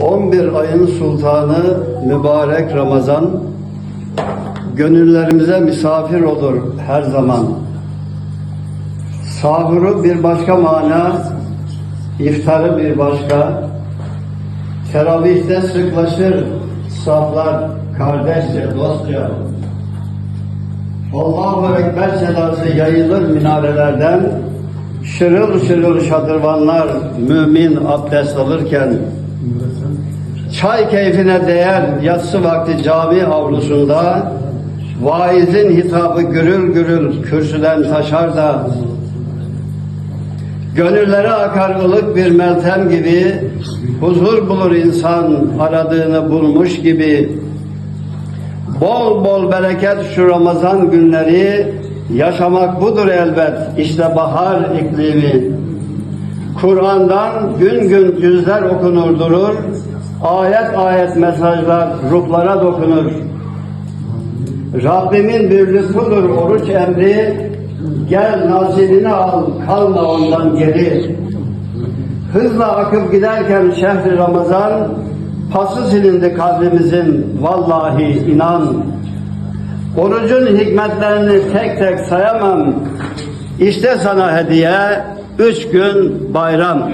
11 ayın sultanı mübarek Ramazan gönüllerimize misafir olur her zaman. Sahuru bir başka mana, iftarı bir başka. Teravihte sıklaşır saflar kardeşçe, dostça. Allahu Ekber sedası yayılır minarelerden. Şırıl şırıl şadırvanlar mümin abdest alırken Çay keyfine değer yatsı vakti cami avlusunda vaizin hitabı gürül gürül kürsüden taşar da gönüllere akar ılık bir meltem gibi huzur bulur insan aradığını bulmuş gibi. Bol bol bereket şu Ramazan günleri yaşamak budur elbet işte bahar iklimi. Kur'an'dan gün gün yüzler okunur durur ayet ayet mesajlar ruhlara dokunur. Rabbimin bir lütfudur oruç emri, gel nazilini al, kalma ondan geri. Hızla akıp giderken şehri Ramazan, pası silindi kalbimizin, vallahi inan. Orucun hikmetlerini tek tek sayamam, İşte sana hediye, üç gün bayram.